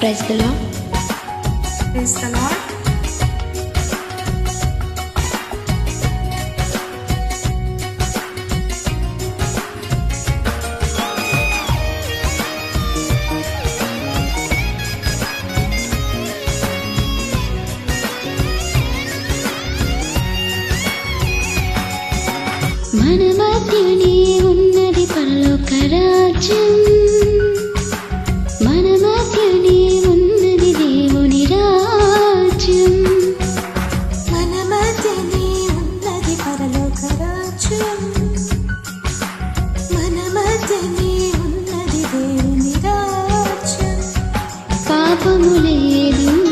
Praise praise మన మధ్యనే ఉన్నది పరలోక రాజ్యం. కపములేదు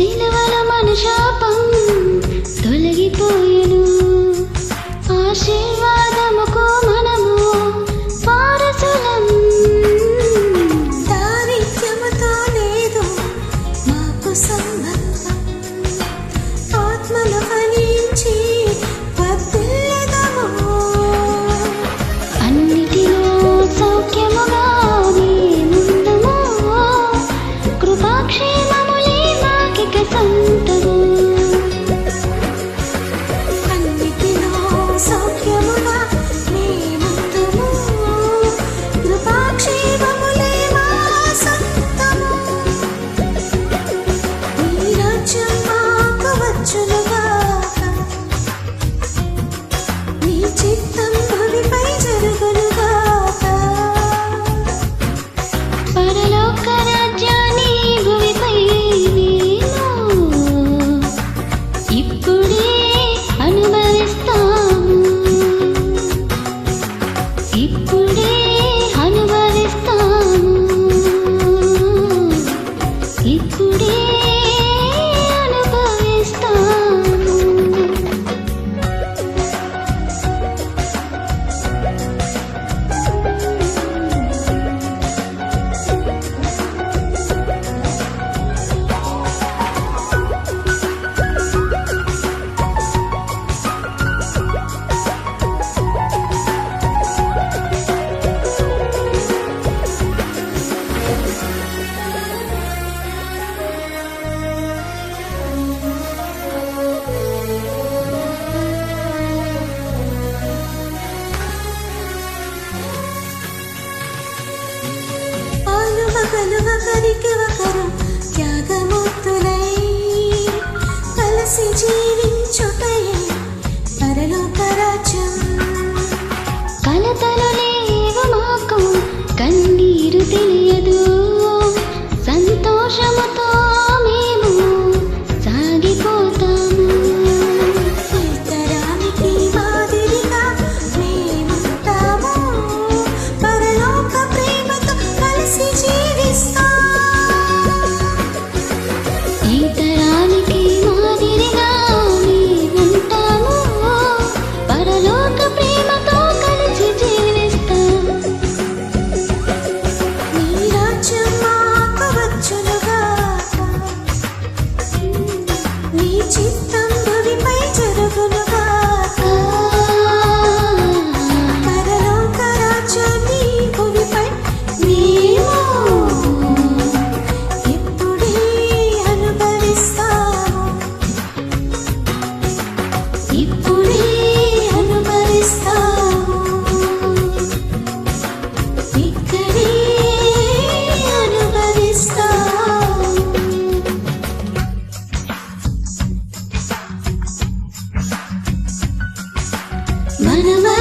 ചിലവല 什么都。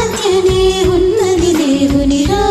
ఆరాధ్యనే ఉన్నది దేవుని రా